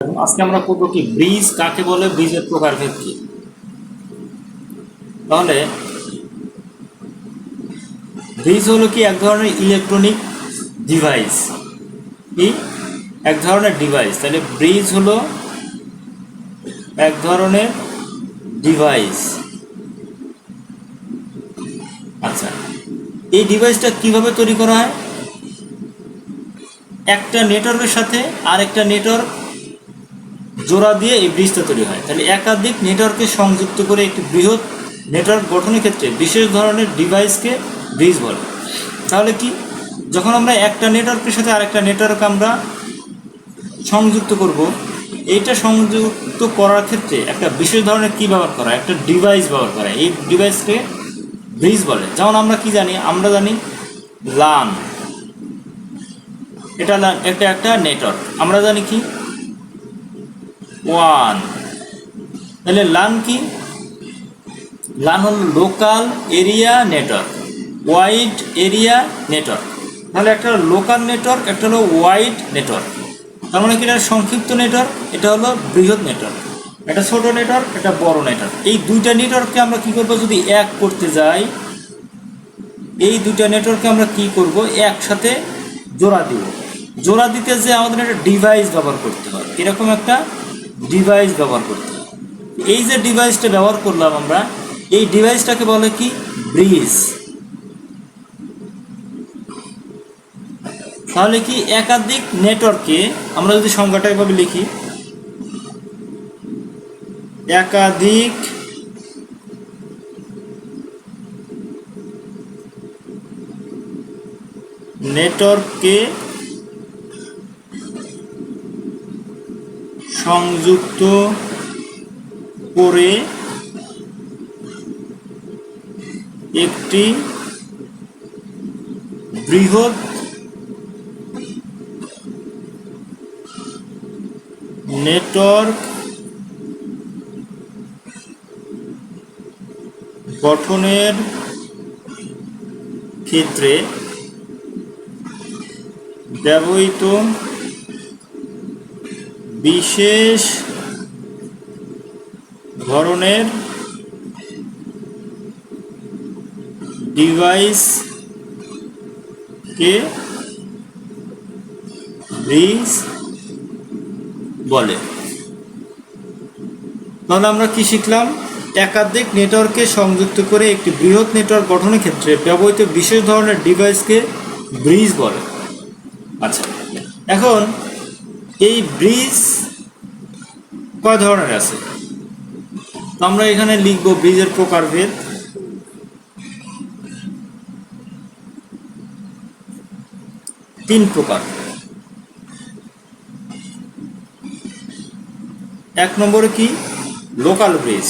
আজকে আমরা করব কি? ব্রিজ কাকে বলে? ব্রিজের প্রকারভেদ কি? তাহলে ব্রিজ হলো কি? এক ধরনের ইলেকট্রনিক ডিভাইস কি? এক ধরনের ডিভাইস তাহলে ব্রিজ হলো এক ধরনের ডিভাইস আচ্ছা এই ডিভাইসটা কীভাবে তৈরি করা হয়? একটা নেটওয়ার্কের সাথে আর একটা নেটওয়ার্ক জোড়া দিয়ে এই ব্রিজটা তৈরি হয়। তাহলে একাধিক নেটওয়ার্ককে সংযুক্ত করে একটি বৃহৎ নেটওয়ার্ক গঠনের ক্ষেত্রে বিশেষ ধরনের ডিভাইসকে ব্রিজ বলে। তাহলে কি? যখন আমরা একটা নেটওয়ার্কের সাথে আরেকটা নেটওয়ার্ক আমরা সংযুক্ত করব, এইটা সংযুক্ত করার ক্ষেত্রে একটা বিশেষ ধরনের কী ব্যবহার করা একটা ডিভাইস ব্যবহার করা এই ডিভাইসকে ব্রিজ বলে। যেমন আমরা কি জানি? আমরা জানি লান এটা এটা একটা নেটওয়ার্ক। আমরা জানি কি? ওয়ান। তাহলে লান কি? লান হল local area network, wide area network. তাহলে একটা লোকাল নেটওয়ার্ক, একটা হলো ওয়াইড নেটওয়ার্ক। তার মানে কি? এটা সংক্ষিপ্ত নেটওয়ার্ক, এটা হলো বৃহৎ নেটওয়ার্ক। এটা ছোট নেটওয়ার্ক এটা বড় নেটওয়ার্ক। এই দুইটা নেটওয়ার্ককে আমরা কি করব যদি এক করতে যাই? এই দুইটা নেটওয়ার্ককে আমরা কি করব? একসাথে জোড়া দিব। জোড়া দিতে যে আমাদের একটা ডিভাইস ব্যবহার করতে হয় এরকম একটা ডিভাইস ব্যবহার করতে এই যে ডিভাইসটা ব্যবহার করলাম আমরা, এই ডিভাইসটাকে বলে কি? ব্রিজ তাহলে কি একাধিক নেটওয়ার্কে আমরা যদি সংখ্যাটা এভাবে লিখি, একাধিক নেটওয়ার্ককে সংযুক্ত করে একটি বৃহৎ নেটওয়ার্ক গঠনের ক্ষেত্রে ব্যবহৃত বিশেষ ধরনের ডিভাইসকে ব্রিজ বলে। তাহলে আমরা কি শিখলাম? একাধিক নেটওয়ার্ককে সংযুক্ত করে একটি বৃহৎ নেটওয়ার্ক গঠনের ক্ষেত্রে ব্যবহৃত বিশেষ ধরনের ডিভাইসকে ব্রিজ বলে। আচ্ছা এখন এই ব্রিজ কয় ধরনের আছে? আমরা এখানে লিখব ব্রিজের প্রকারভেদ। তিন প্রকার। এক নম্বরে কি? Local bridge.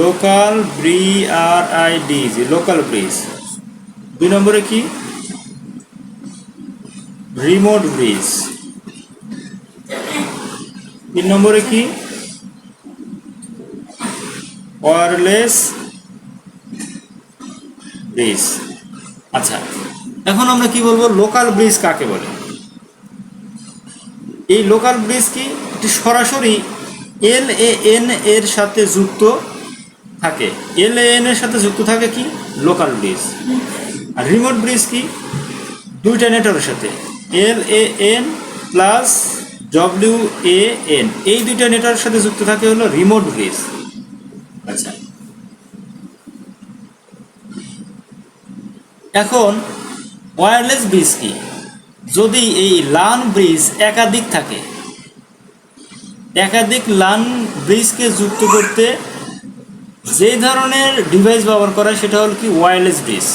লোকাল ব্রি আর আই ডি লোকাল ব্রিজ। দুই নম্বরে কি? রিমোট ব্রিজ তিন নম্বরে কি? ওয়্যারলেস ব্রিজ আচ্ছা এখন আমরা কি বলব? লোকাল ব্রিজ কাকে বলে? এই লোকাল ব্রিজ কি সরাসরি এল এ এন এর সাথে যুক্ত থাকে। এল এ এন এর সাথে যুক্ত থাকে কি? লোকাল ব্রিজ আর রিমোট ব্রিজ কি? দুইটা নেটওয়ার্কের সাথে। L A N plus W A N. এই দুইটা নেটওয়ার্কের সাথে যুক্ত থাকে হলো রিমোট ব্রিজ আচ্ছা। এখন ওয়্যারলেস ব্রিজ কি? যদি এই লান ব্রিজ একাধিক থাকে, একাধিক লান ব্রিজকে যুক্ত করতে যে ধরনের ডিভাইস ব্যবহার করা সেটা হলো কি ওয়্যারলেস ব্রিজ।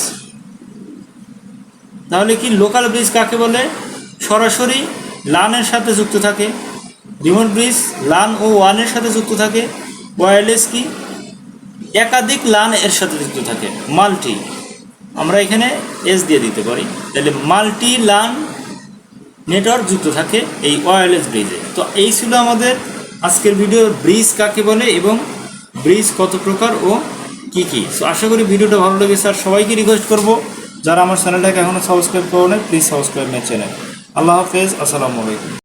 তাহলে কি লোকাল ব্রিজ কাকে বলে? সরাসরি লানের সাথে যুক্ত থাকে। রিমোট ব্রিজ লান ও ওয়ানের সাথে যুক্ত থাকে। ওয়্যারলেস কি? একাধিক লান এর সাথে যুক্ত থাকে। মাল্টি আমরা এখানে এস দিয়ে দিতে পারি। তাহলে মাল্টি লান নেটওয়ার্ক যুক্ত থাকে এই ওয়্যারলেস ব্রিজে তো এই ছিল আমাদের আজকের ভিডিও ব্রিজ কাকে বলে এবং ব্রিজ কত প্রকার ও কি কি। সো আশা করি ভিডিওটা ভালো লেগেছে। আর সবাইকে রিকোয়েস্ট করব যারা আমার চ্যানেলটাকে এখনও সাবস্ক্রাইব করো প্লিজ সাবস্ক্রাইব মাই চ্যানেল আল্লাহ হাফেজ আসসালামু আলাইকুম।